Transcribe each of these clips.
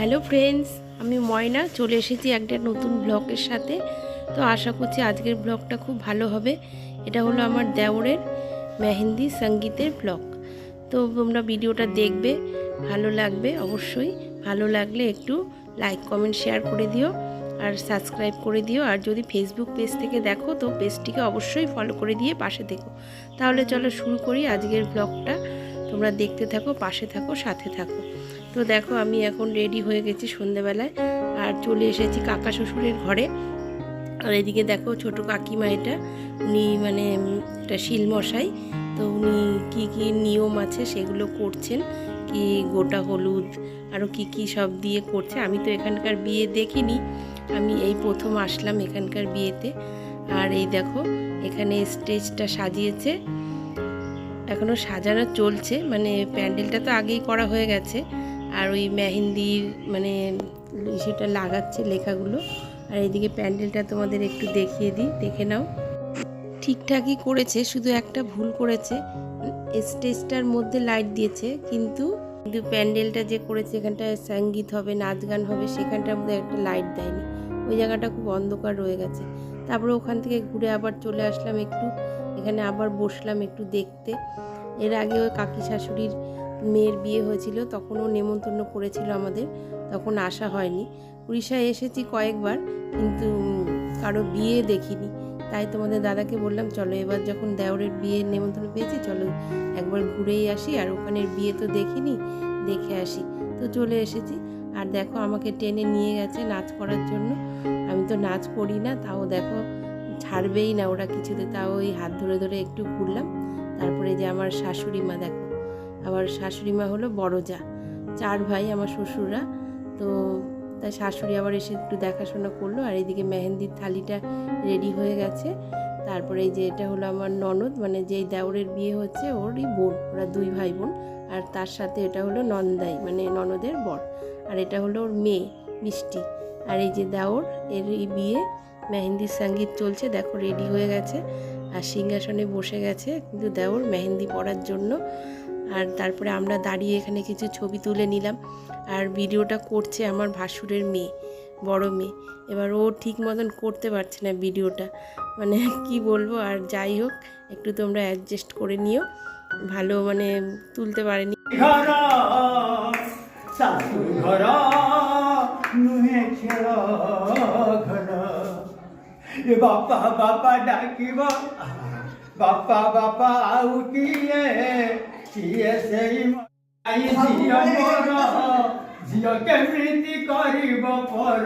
Hello friends, আমি ময়না, চলে এসেছি একটা নতুন ব্লগের সাথে। তো আশা করছি আজকের ব্লগটা খুব ভালো হবে। এটা হলো আমার দেওরের মেহেন্দি সঙ্গীতের ব্লগ। তো তোমরা ভিডিওটা দেখবে, ভালো লাগবে অবশ্যই। ভালো লাগলে একটু লাইক, কমেন্ট, শেয়ার করে দিও আর সাবস্ক্রাইব করে দিও। আর যদি ফেসবুক পেজ থেকে দেখো, তো পেজটিকে অবশ্যই ফলো করে দিয়ে পাশে দেখো তাহলে চলো শুরু করি আজকের ব্লগটা। তোমরা দেখতে থাকো, পাশে থাকো, সাথে থাকো। তো দেখো, আমি এখন রেডি হয়ে গেছি সন্ধেবেলায়। আর চলে এসেছি কাকা শ্বশুরের ঘরে। আর এদিকে দেখো, ছোট কাকিমা এটা। উনি মানে এটা শিলমশাই। তো উনি কী কী নিয়ম আছে সেগুলো করছেন। কি গোটা হলুদ আরও কি কি সব দিয়ে করছে। আমি তো এখানকার বিয়ে দেখিনি। আমি এই প্রথম আসলাম এখানকার বিয়েতে। আর এই দেখো, এখানে স্টেজটা সাজিয়েছে। এখনও সাজানো চলছে মানে প্যান্ডেলটা তো আগেই করা হয়ে গেছে। আর ওই মেহেন্দির মানে সেটা লাগাচ্ছে লেখাগুলো। আর এইদিকে প্যান্ডেলটা তোমাদের একটু দেখিয়ে দিই, দেখে নাও। ঠিকঠাকই করেছে, শুধু একটা ভুল করেছে। স্টেজটার মধ্যে লাইট দিয়েছে, কিন্তু কিন্তু প্যান্ডেলটা যে করেছে, এখানটায় সংগীত হবে নাচ গান হবে, সেখানটার মধ্যে একটা লাইট দেয়নি। ওই জায়গাটা খুব অন্ধকার রয়ে গেছে। তারপরে ওখান থেকে ঘুরে আবার চলে আসলাম একটু এখানে আবার বসলাম একটু দেখতে। এর আগে ওই কাকি শাশুড়ির মেয়ের বিয়ে হয়েছিল, তখনও নেমন্তন্ন করেছিল আমাদের, তখন আসা হয়নি। উড়িষ্যায় এসেছি কয়েকবার, কিন্তু কারও বিয়ে দেখিনি। তাই তোমাদের দাদাকে বললাম, চলো এবার যখন দেওরের বিয়ের নেমন্তন্ন পেয়েছি, চলো একবার ঘুরেই আসি। আর ওখানের বিয়ে তো দেখিনি, দেখে আসি। তো চলে এসেছি। আর দেখো, আমাকে টেনে নিয়ে গেছে নাচ করার জন্য। আমি তো নাচ করি না, তাও দেখো ছাড়বেই না ওরা কিছুতে, তাও ওই হাত ধরে ধরে একটু ঘুরলাম। তারপরে যে আমার শাশুড়ি মা দেখো, আমার শাশুড়ি মা হলো বড় যা চার ভাই আমার শ্বশুররা। তো তাই শাশুড়ি আবার এসে একটু দেখাশোনা করল, আর এইদিকে মেহেন্দির থালিটা রেডি হয়ে গেছে। তারপরে এই যে এটা হলো আমার ননদ মানে যেই দেওরের বিয়ে হচ্ছে ওরই বোন, ওরা দুই ভাই বোন। আর তার সাথে এটা হলো নন্দাই মানে ননদের বর। আর এটা হলো ওর মেয়ে, মিষ্টি। আর এই যে দেওর এর বিয়ে। মেহেন্দির সংগীত চলছে, দেখো রেডি হয়ে গেছে। আর সিংহাসনে বসে গেছে, কিন্তু দেওর মেহেন্দি পড়ার জন্য। আর তারপরে আমরা দাঁড়িয়ে এখানে কিছু ছবি তুলে নিলাম। আর ভিডিওটা করছে আমার ভাসুরের মেয়ে, বড় মেয়ে। এবার ও ঠিক মতন করতে পারছে না ভিডিওটা। মানে কি বলব, আর যাই হোক, একটু তোমরা অ্যাডজাস্ট করে নিও। ভালো মানে তুলতে পারেনি। ঘর বাপা বাপা ডাকিব বাপা বাপা আউটিয়ে সিয়ে সেই মাই ঝিও মোর ঝিওকে মৃতি করিব পর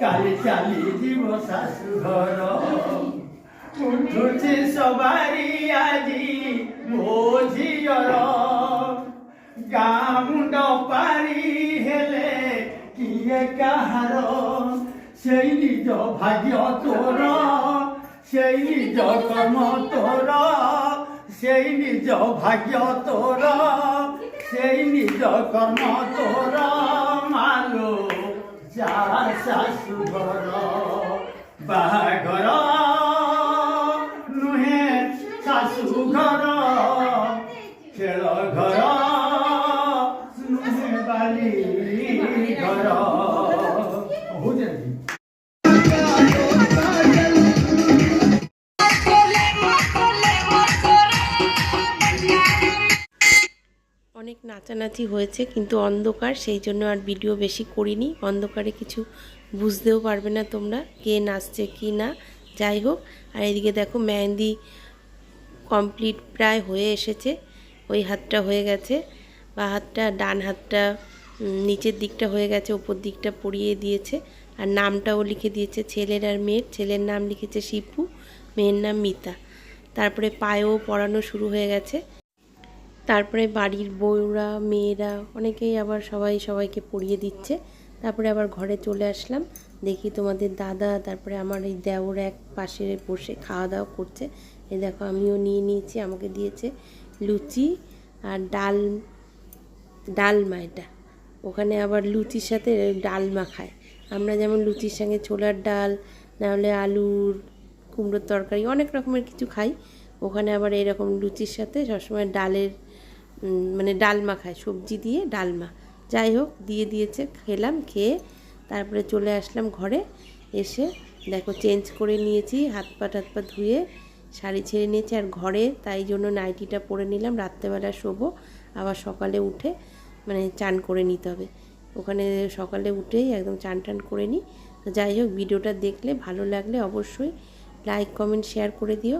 কালি চালি যাব শাশু ঘর উঠুছি সবারি আজি মো ঝিওর গাঁ মুন্ড পারি হেলে কিয়ে কাହାର সেই নিজ ভাগ্য তোর, সেই নিজ কর্ম তোর, সেই নিজ ভাগ্য তোর, সেই নিজ কর্ম তোর, মালো যা শাশুঘর বাহাঘর নুহে শাশুঘর খেল ঘর, নুহে বালি ঘর। নাচানাচি হয়েছে, কিন্তু অন্ধকার, সেই জন্য আর ভিডিও বেশি করিনি। অন্ধকারে কিছু বুঝতেও পারবে না তোমরা, কে নাচছে, কি না। যাই হোক, আর এদিকে দেখো মেহেন্দি কমপ্লিট প্রায় হয়ে এসেছে। ওই হাতটা হয়ে গেছে, বা হাতটা, ডান হাতটা নিচের দিকটা হয়ে গেছে, ওপর দিকটা পরিয়ে দিয়েছে। আর নামটাও লিখে দিয়েছে ছেলের আর মেয়ের। ছেলের নাম লিখেছে শিপু, মেয়ের নাম মিতা। তারপরে পায়েও পরানো শুরু হয়ে গেছে। তারপরে বাড়ির বউরা, মেয়েরা, অনেকেই আবার সবাই সবাইকে পড়িয়ে দিচ্ছে। তারপরে আবার ঘরে চলে আসলাম। দেখি তোমাদের দাদা, তারপরে আমার এই দেওর এক পাশে বসে খাওয়া দাওয়া করছে। এই দেখো আমিও নিয়ে নিয়েছি, আমাকে দিয়েছে লুচি আর ডাল, ডালমা এটা। ওখানে আবার লুচির সাথে ডালমা খায়। আমরা যেমন লুচির সঙ্গে ছোলার ডাল, নাহলে আলুর কুমড়োর তরকারি, অনেক রকমের কিছু খাই। ওখানে আবার এরকম লুচির সাথে সবসময় ডালের মানে ডালমা খায়, সবজি দিয়ে ডালমা। যাই হোক, দিয়ে দিয়েছে, খেলাম, খেয়ে তারপরে চলে আসলাম ঘরে। এসে দেখো চেঞ্জ করে নিয়েছি, হাত পা টাত পা ধুয়ে শাড়ি ছেড়ে নিয়েছি। আর ঘরে তাই জন্য নাইটিটা পরে নিলাম, রাত্রেবেলা শোবো, আবার সকালে উঠে মানে চান করে নিতে হবে। ওখানে সকালে উঠেই একদম চান টান করে নিই। তো যাই হোক, ভিডিওটা দেখলে, ভালো লাগলে অবশ্যই লাইক, কমেন্ট, শেয়ার করে দিও।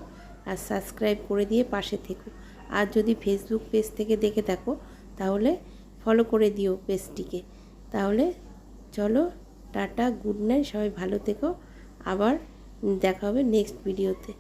আর সাবস্ক্রাইব করে দিয়ে পাশে থেকো। আর যদি ফেসবুক পেজ থেকে দেখে থাকো, তাহলে ফলো করে দিও পেজটিকে তাহলে চলো, টাটা গুড নাইট সবাই ভালো থেকো। আবার দেখা হবে নেক্সট ভিডিওতে